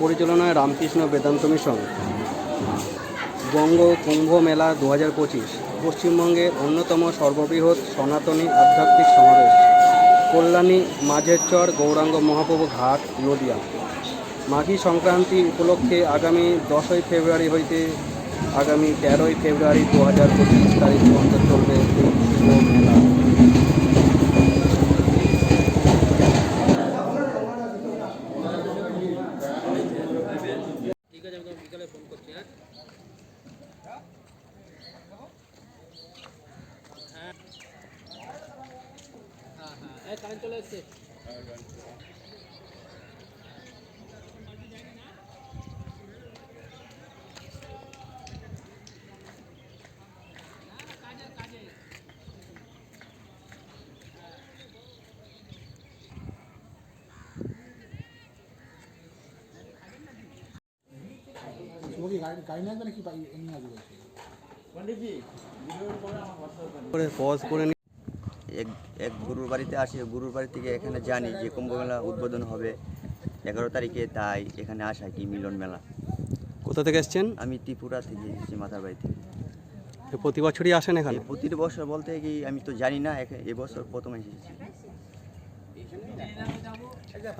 পরিচালনায় রামকৃষ্ণ বেদান্ত মিশন। বঙ্গ কুম্ভ মেলা দু হাজার পঁচিশ পশ্চিমবঙ্গের অন্যতম সর্ববৃহৎ সনাতনী আধ্যাত্মিক সমাবেশ, কল্যাণী মাঝের চর গৌরাঙ্গ মহাপ্রভু ঘাট, নদিয়া। মাঘী সংক্রান্তি উপলক্ষে আগামী দশই ফেব্রুয়ারি হইতে আগামী তেরোই ফেব্রুয়ারি দু হাজার পঁচিশ তারিখ পর্যন্ত চলবে এই শুভ মেলা ঠিক আছে আমি তোমাকে বিকালে ফোন করছি হ্যাঁ হ্যাঁ হ্যাঁ এই কারেন্ট চলে এসছে। বলছে? করে পজ করে নি। এক এক গুরুর বাড়িতে আসি গুরুর বাড়ি থেকে এখানে জানি যে কুম্ভ মেলা উদ্বোধন হবে এগারো তারিখে তাই এখানে আসা কি মিলন মেলা। কোথা থেকে এসছেন আমি ত্রিপুরা থেকে এসেছি মাথার বাড়ি থেকে। প্রতি বছরই আসেন এখানে? প্রতি বছর বলতে কি আমি তো জানি না এবছর প্রথম এসেছি।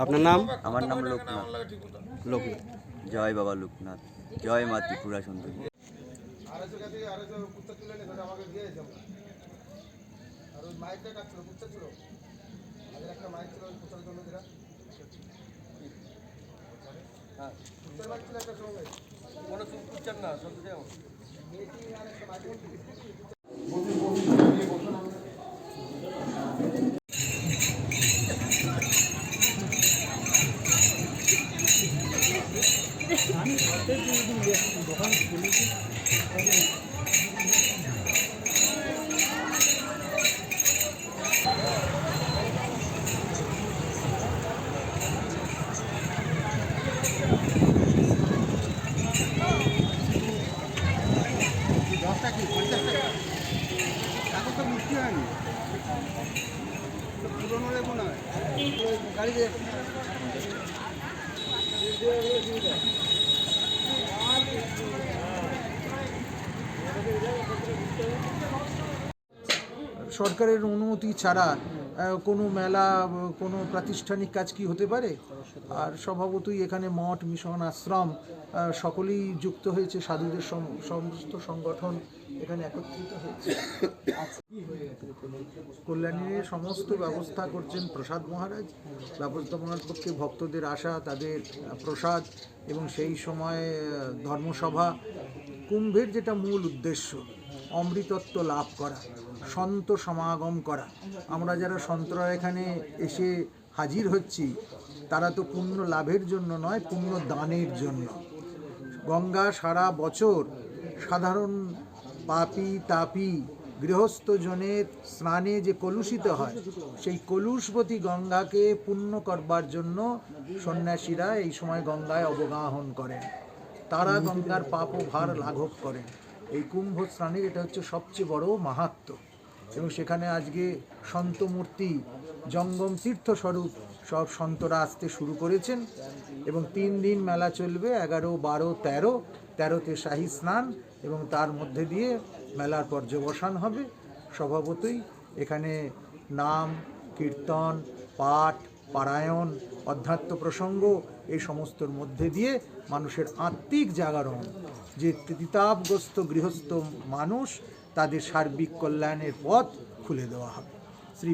আপনার নাম? আমার নাম লোকনাথ। লোকনাথ। জয় বাবা লোকনাথ। জয় মা ত্রিপুরা সুন্দরী। ওই মাইকটা কাজ ছিল বুঝতে ছিল আমাদের একটা মাইক ছিল ওই প্রচারের জন্য যেটা। হ্যাঁ। মাইক ছিল একটা সঙ্গে কোনো বুঝছেন না সত্যি মিটিং আর একটা দোকান খুলেছি। সরকারের অনুমতি ছাড়া কোনো মেলা, কোনো প্রাতিষ্ঠানিক কাজ কি হতে পারে? আর স্বভাবতই এখানে মঠ, মিশন, আশ্রম সকলেই যুক্ত হয়েছে সাধুদের সমস্ত সংগঠন এখানে একত্রিত হয়েছে। কল্যাণীর সমস্ত ব্যবস্থা করছেন প্রসাদ মহারাজ। ব্যবস্থাপনার পক্ষে ভক্তদের আসা তাদের প্রসাদ এবং সেই সময় ধর্মসভা কুম্ভের যেটা মূল উদ্দেশ্য অমৃতত্ব লাভ করা সন্ত সমাগম করা। আমরা যারা সন্তরা এখানে এসে হাজির হচ্ছি তারা তো পুণ্য লাভের জন্য নয় পুণ্য দানের জন্য। গঙ্গা সারা বছর সাধারণ পাপি তাপি গৃহস্থ জনের স্নানে যে কলুষিত হয়, সেই কলুষবতী গঙ্গাকে পুণ্য করবার জন্য সন্ন্যাসীরা এই সময় গঙ্গায় অবগাহন করেন। তারা গঙ্গার পাপ ও ভার লাঘব করেন। এই কুম্ভ স্নানের এটা হচ্ছে সবচেয়ে বড় মাহাত্ম্য এবং সেখানে আজকে সন্ত মূর্তি জঙ্গম তীর্থস্বরূপ সব সন্তরা আসতে শুরু করেছেন। এবং তিন দিন মেলা চলবে, এগারো, বারো, তেরো, তেরোতে শাহী স্নান এবং তার মধ্যে দিয়ে মেলার পর্যবসান হবে। স্বভাবতই এখানে নাম, কীর্তন, পাঠ, পারায়ণ, অধ্যাত্ম প্রসঙ্গ এই সমস্তর মধ্যে দিয়ে মানুষের আত্মিক জাগরণ। যে তিতাবগ্রস্ত গৃহস্থ মানুষ তাদের সার্বিক কল্যাণের পথ খুলে দেওয়া হবে। শ্রী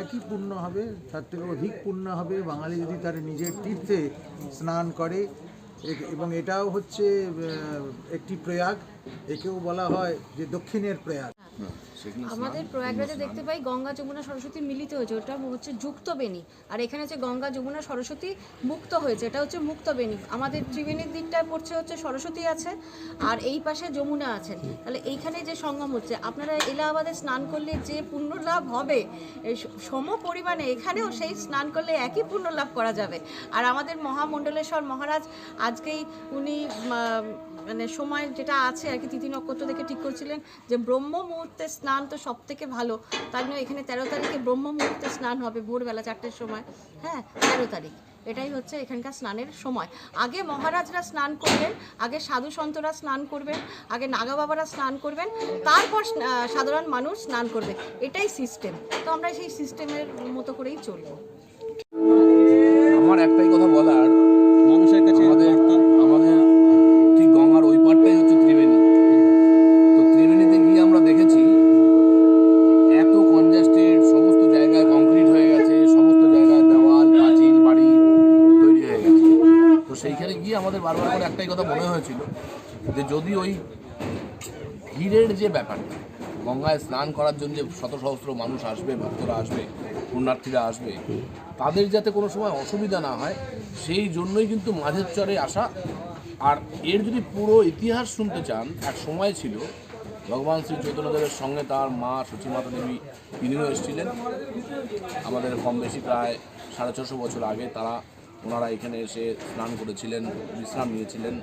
একই পূর্ণ হবে, তার থেকে অধিক পূর্ণ হবে। বাঙালি যদি তার নিজের তীর্থে স্নান করে এবং এটাও হচ্ছে একটি প্রয়াগ একেও বলা হয় যে দক্ষিণের প্রয়াগ। আমাদের প্রয়াগরাজে দেখতে পাই গঙ্গা যমুনা সরস্বতী মিলিত হয়েছে ওটা হচ্ছে যুক্ত বেনি আর এখানে হচ্ছে গঙ্গা যমুনা সরস্বতী মুক্ত হয়েছে এটা হচ্ছে মুক্ত বেনি আমাদের ত্রিবেণীর দিকটায় পড়ছে হচ্ছে সরস্বতী আছে আর এই পাশে যমুনা আছেন তাহলে এইখানে যে সঙ্গম হচ্ছে আপনারা এলাহাবাদে স্নান করলে যে পুণ্য লাভ হবে সম পরিমাণে এখানেও সেই স্নান করলে একই পুণ্য লাভ করা যাবে। আর আমাদের মহামণ্ডলেশ্বর মহারাজ আজকেই উনি মানে সময় যেটা আছে আর কি তিথি নক্ষত্র দেখে ঠিক করছিলেন যে ব্রহ্ম মুহূর্ত স্নান তো সব থেকে ভালো। তার জন্য এখানে তেরো তারিখে ব্রহ্ম মুহূর্তে স্নান হবে ভোরবেলা চারটের সময়। হ্যাঁ তেরো তারিখ। এটাই হচ্ছে এখানকার স্নানের সময়। আগে মহারাজরা স্নান করবেন, আগে সাধু সন্তরা স্নান করবেন, আগে নাগা বাবারা স্নান করবেন, তারপর সাধারণ মানুষ স্নান করবে। এটাই সিস্টেম। তো আমরা সেই সিস্টেমের মতো করেই চলবো। আমার একটাই কথা বলার মানুষের কাছে আমাদের আমাদের ঠিক গঙ্গার ওই পারটাই হচ্ছে ত্রিবেণী তো ত্রিবেণীতে গিয়ে আমরা দেখেছি এত কনজাস্টেড সমস্ত জায়গায় কংক্রিট হয়ে গেছে সমস্ত জায়গায় দেওয়াল পাঁচিল বাড়ি তৈরি হয়ে গেছে তো সেইখানে গিয়ে আমাদের বারবার করে একটাই কথা মনে হয়েছিল যে যদি ওই ভিড়ের যে ব্যাপারটা, গঙ্গায় স্নান করার জন্য শত সহস্র মানুষ আসবে, ভক্তরা আসবে, পুণ্যার্থীরা আসবে, তাদের যাতে কোনো সময় অসুবিধা না হয়, সেই জন্যই কিন্তু মাঝের চরে আসা। আর এর যদি পুরো ইতিহাস শুনতে চান, এক সময় ছিল, ভগবান শ্রী চৈতন্যদেবের সঙ্গে তার মা সচিমাতা দেবী তিনিও এসেছিলেন। আমাদের কম বেশি প্রায় সাড়ে ছশো বছর আগে তারা ওনারা এখানে এসে স্নান করেছিলেন, বিশ্রাম নিয়েছিলেন।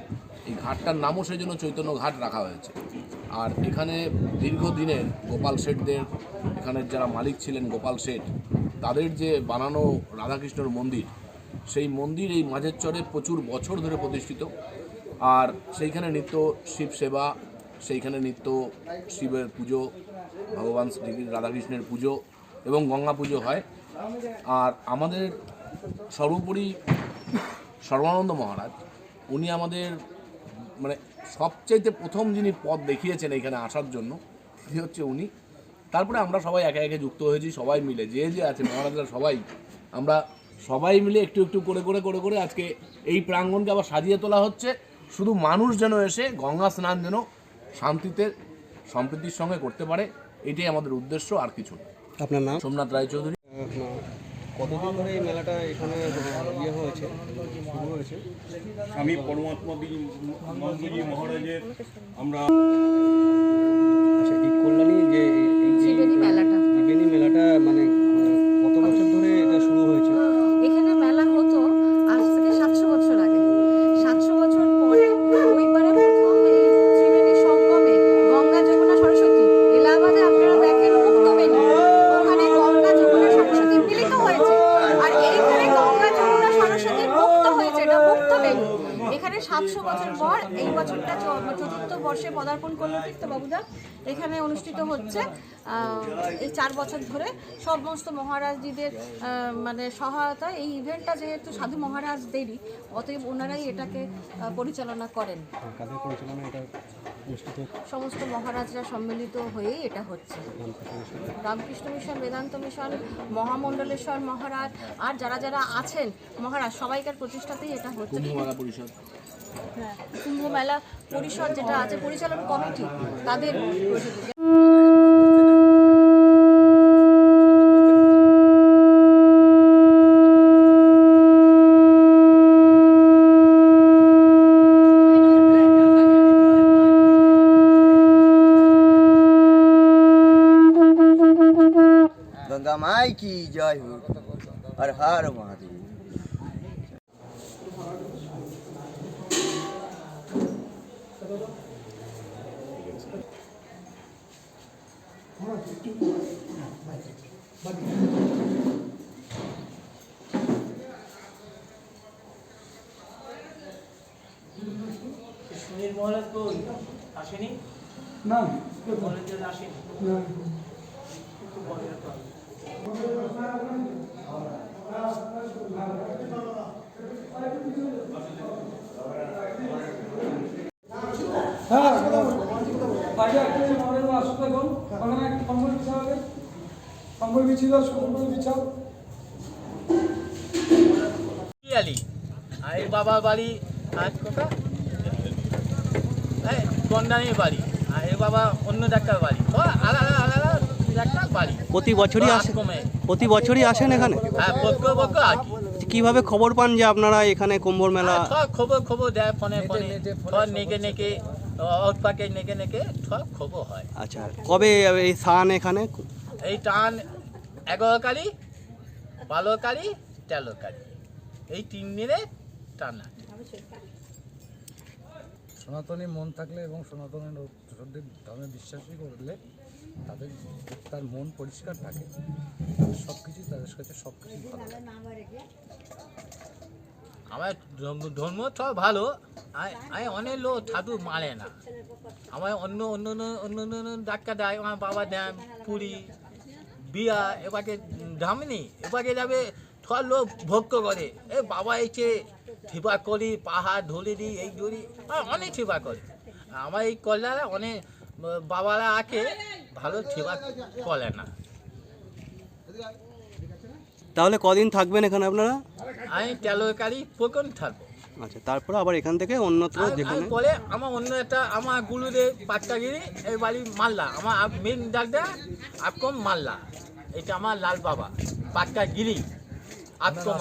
এই ঘাটটার নামও সেই জন্য চৈতন্য ঘাট রাখা হয়েছে। আর এখানে দীর্ঘদিনের গোপাল শেঠদের এখানের যারা মালিক ছিলেন গোপাল শেঠ, তাদের যে বানানো রাধাকৃষ্ণর মন্দির, সেই মন্দির এই মাঝের চরে প্রচুর বছর ধরে প্রতিষ্ঠিত। আর সেইখানে নিত্য শিব সেবা, সেইখানে নিত্য শিবের পুজো, ভগবান শ্রী রাধাকৃষ্ণের পুজো এবং গঙ্গা পুজো হয়। আর আমাদের সর্বোপরি সর্বানন্দ মহারাজ উনি আমাদের মানে সবচাইতে প্রথম যিনি পথ দেখিয়েছেন এখানে আসার জন্য তিনি হচ্ছে উনি। তারপরে আমরা সবাই একে একে যুক্ত হয়েছি সবাই মিলে যে যে আছে মহারাজরা সবাই। আমরা সবাই মিলে একটু একটু করে করে করে করে আজকে এই প্রাঙ্গণকে আবার সাজিয়ে তোলা হচ্ছে। শুধু মানুষ যেন এসে গঙ্গা স্নান যেন শান্তিতে সম্প্রীতির সঙ্গে করতে পারে এটাই আমাদের উদ্দেশ্য আর কিছু না। আপনার নাম? সোমনাথ রায়চৌধুরী। কতদিন ধরে এই মেলাটা এখানে ইয়ে হয়েছে শুরু হয়েছে? স্বামী পরমাত্মা মহারাজের আমরা আচ্ছা এই কল্যাণী যে এই- এই যে ত্রিবেণী মেলাটা ত্রিবেণী মেলাটা মানে আহ, কত বছর ধরে এটা শুরু হয়েছে এখানে মেলা হতো আজ থেকে সাতশো বছর আগে সাতশো বছর পরে ওইবারে প্রথম এই ত্রিবেণী সঙ্গমে গঙ্গা যমুনা সরস্বতী এলাহাবাদে আপনারা দেখেন মুক্তবেণী ওখানে গঙ্গা যমুনা সরস্বতী মিলিত হয়েছে আর এইখানে গঙ্গা যমুনা সরস্বতী মুক্ত হয়েছে এটা মুক্তবেণী এখানে সাতশো বছর পর এই বছরটা চ- চতুর্থ বর্ষে পদার্পণ করল ঠিক তো, বাবুদা? এখানে অনুষ্ঠিত হচ্ছে এই চার বছর ধরে সমস্ত মহারাজজিদের মানে সহায়তা। এই ইভেন্টটা যেহেতু সাধু মহারাজদেরই, অতএব ওনারাই এটাকে পরিচালনা করেন। সমস্ত মহারাজরা সম্মিলিত হয়ে এটা হচ্ছে। রামকৃষ্ণ মিশন বেদান্ত মিশন মহামণ্ডলেশ্বর মহারাজ আর যারা যারা আছেন মহারাজ সবাইকার প্রতিষ্ঠাতেই এটা হচ্ছে। হ্যাঁ, কুম্ভ মেলা পরিষদ যেটা আছে পরিচালন কমিটি তাদের কামাই কি জয় হোক হর হর মহাদেব সুনীল মহারাজ কই আসেনি? না। মহারাজ আসেনি? না। আগে একটা মডেল আসতে দেখুন ওখানে একটা কম্বল বিছা হবে কম্বল বিছিয়ে দাও সুন্দর বিছাও পিয়ালি আর এর বাবার বাড়ি আজ কোথা? এই গন্ডানির বাড়ি আর এর বাবা অন্য ডাক্তার বাড়ি। তো আলাদা আলাদা একটা বাড়ি। প্রতি বছরই আসে? কমে প্রতি বছরই আসেন এখানে? হ্যাঁ বক্র বক্র আগে কীভাবে খবর পান যে আপনারা এখানে কুম্ভর মেলা সব খবর খবর দেয় ফোনে ফোনে। নেকে নেকে পাকে নেকে নেকে সব খবর হয়। আচ্ছা কবে এই স্থান এখানে? এই টান এগারো কালি বারো কালি তেরো কালি এই তিন দিনে টান আছে সনাতনী মন থাকলে এবং সনাতনী ধর্মে বিশ্বাসী করলে তাদের তার মন পরিষ্কার থাকে। সব কিছুই তাদের কাছে সব কিছুই ভালো আমার ধর্ম- সব ভালো। আমি অনেক লোক সাধু মারে না। আমার অন্য অন্য অন্য- অন্য ডাক্তার দেয়, আমার বাবা দেন, পুরী, বিয়া এবারে ধামনি এবারে যাবে, সব লোক ভক্ত করে। এ বাবা এসে সেবা করি, পাহাড় ধরে দিই, এই ধরি অনেক সেবা করে। আমার এই কল্যাণে অনেক, বাবারা আছে, ভালো সেবা করে না। তাহলে কদিন থাকবেন এখানে আপনারা? আমি তেলকারি প্রকন থাকব। আচ্ছা তারপরে আবার এখান থেকে অন্যত্র যেখানে? বলে পরে আমার অন্য একটা আমার গুরুদেব পাট্টাগিরি এই বাড়ি মাল্লা আমার মেন ডাকটা আপকম মাল্লা এটা আমার লাল বাবা পাট্টাগিরি আপকম